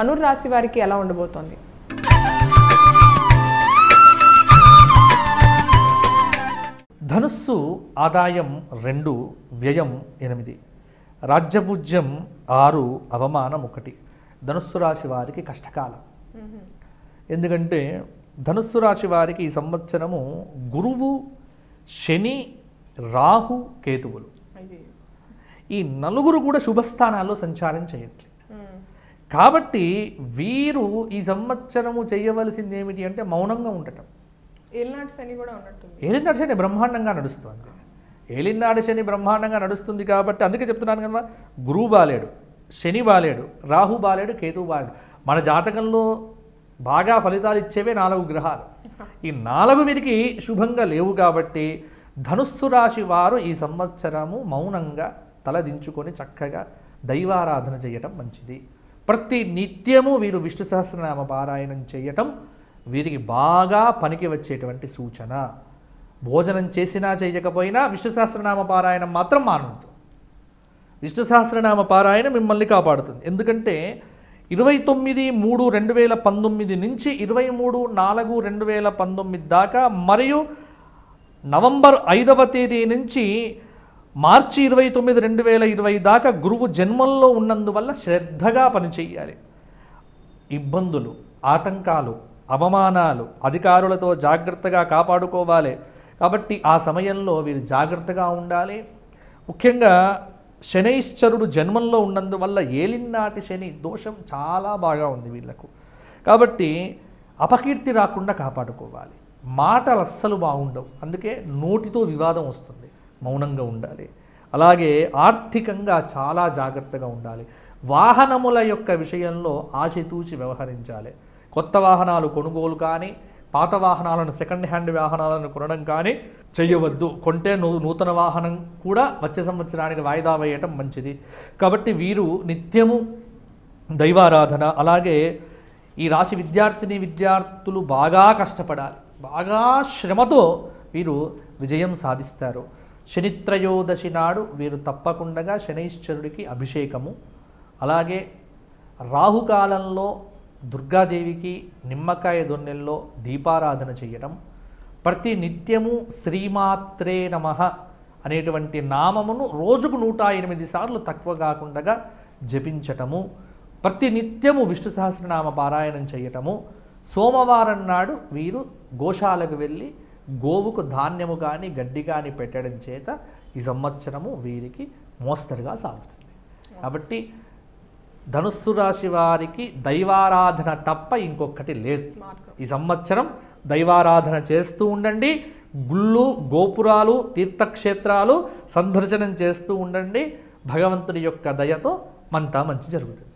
ధనుర్రాశి వారికి ఎలా ఉండబోతోంది? ధనుస్సు ఆదాయం రెండు వ్యయం ఎనిమిది. రాజ్యపూజ్యం ఆరు అవమానం ఒకటి. ధనుస్సు రాశి వారికి కష్టకాలం. ఎందుకంటే ధనుస్సు రాశి వారికి ఈ సంవత్సరము గురువు శని రాహు కేతువులు. ఈ నలుగురు కూడా శుభస్థానాల్లో సంచారం చేయట్లేదు కాబట్టి వీరు ఈ సంవత్సరము చేయవలసింది ఏమిటి అంటే మౌనంగా ఉండటం. ఏలినాటి శని కూడా ఉన్నట్టుంది. ఏలినాడు శని బ్రహ్మాండంగా నడుస్తుంది. ఏలినాడు శని బ్రహ్మాండంగా నడుస్తుంది కాబట్టి అందుకే చెప్తున్నాను కదా గురువు బాలేడు శని బాలేడు రాహు బాలేడు కేతువు బాలేడు. మన జాతకంలో బాగా ఫలితాలు ఇచ్చేవే నాలుగు గ్రహాలు. ఈ నాలుగు వీరికి శుభంగా లేవు కాబట్టి ధనుస్సు రాశి వారు ఈ సంవత్సరము మౌనంగా తలదించుకొని చక్కగా దైవారాధన చేయటం మంచిది. ప్రతి నిత్యము వీరు విష్ణు సహస్రనామ పారాయణం చేయటం వీరికి బాగా పనికి వచ్చేటువంటి సూచన. భోజనం చేసినా చేయకపోయినా విష్ణు సహస్రనామ పారాయణం మాత్రం మానవద్దు. విష్ణు సహస్రనామ పారాయణ మిమ్మల్ని కాపాడుతుంది. ఎందుకంటే ఇరవై తొమ్మిది మూడు రెండు వేల పంతొమ్మిది నుంచి ఇరవై మూడు నాలుగు రెండు వేల పంతొమ్మిది దాకా మరియు నవంబర్ ఐదవ తేదీ నుంచి మార్చి ఇరవై తొమ్మిది రెండు వేల ఇరవై దాకా గురువు జన్మంలో ఉన్నందువల్ల శ్రద్ధగా పనిచేయాలి. ఇబ్బందులు ఆటంకాలు అవమానాలు అధికారులతో జాగ్రత్తగా కాపాడుకోవాలి. కాబట్టి ఆ సమయంలో వీరు జాగ్రత్తగా ఉండాలి. ముఖ్యంగా శనైశ్చరుడు జన్మంలో ఉన్నందువల్ల ఏలినాటి శని దోషం చాలా బాగా ఉంది వీళ్ళకు. కాబట్టి అపకీర్తి రాకుండా కాపాడుకోవాలి. మాటలు అస్సలు బాగుండవు. అందుకే నోటితో వివాదం వస్తుంది. మౌనంగా ఉండాలి. అలాగే ఆర్థికంగా చాలా జాగ్రత్తగా ఉండాలి. వాహనముల యొక్క విషయంలో ఆచితూచి వ్యవహరించాలి. కొత్త వాహనాలు కొనుగోలు కానీ పాత వాహనాలను సెకండ్ హ్యాండ్ వాహనాలను కొనడం కానీ చేయవద్దు. కొంటే నూ నూతన వాహనం కూడా వచ్చే సంవత్సరానికి వాయిదా వేయటం మంచిది. కాబట్టి వీరు నిత్యము దైవారాధన అలాగే ఈ రాశి విద్యార్థిని విద్యార్థులు బాగా కష్టపడాలి. బాగా శ్రమతో వీరు విజయం సాధిస్తారు. శనిత్రయోదశి నాడు వీరు తప్పకుండా శనైశ్వరుడికి అభిషేకము. అలాగే రాహుకాలంలో దుర్గాదేవికి నిమ్మకాయ దొన్నెల్లో దీపారాధన చేయడం ప్రతి నిత్యము శ్రీమాత్రే నమ అనేటువంటి నామమును రోజుకు నూట ఎనిమిది సార్లు తక్కువ కాకుండా జపించటము. ప్రతి నిత్యము విష్ణు సహస్రనామ పారాయణం చేయటము. సోమవారం నాడు వీరు గోశాలకు వెళ్ళి గోవుకు ధాన్యము కానీ గడ్డి కానీ పెట్టడం చేత ఈ సంవత్సరము వీరికి మోస్తరుగా సాగుతుంది. కాబట్టి ధనుస్సు రాశి వారికి దైవారాధన తప్ప ఇంకొకటి లేదు. ఈ సంవత్సరం దైవారాధన చేస్తూ ఉండండి. గుళ్ళు గోపురాలు తీర్థక్షేత్రాలు సందర్శనం చేస్తూ ఉండండి. భగవంతుని యొక్క దయతో మంతా మంచి జరుగుతుంది.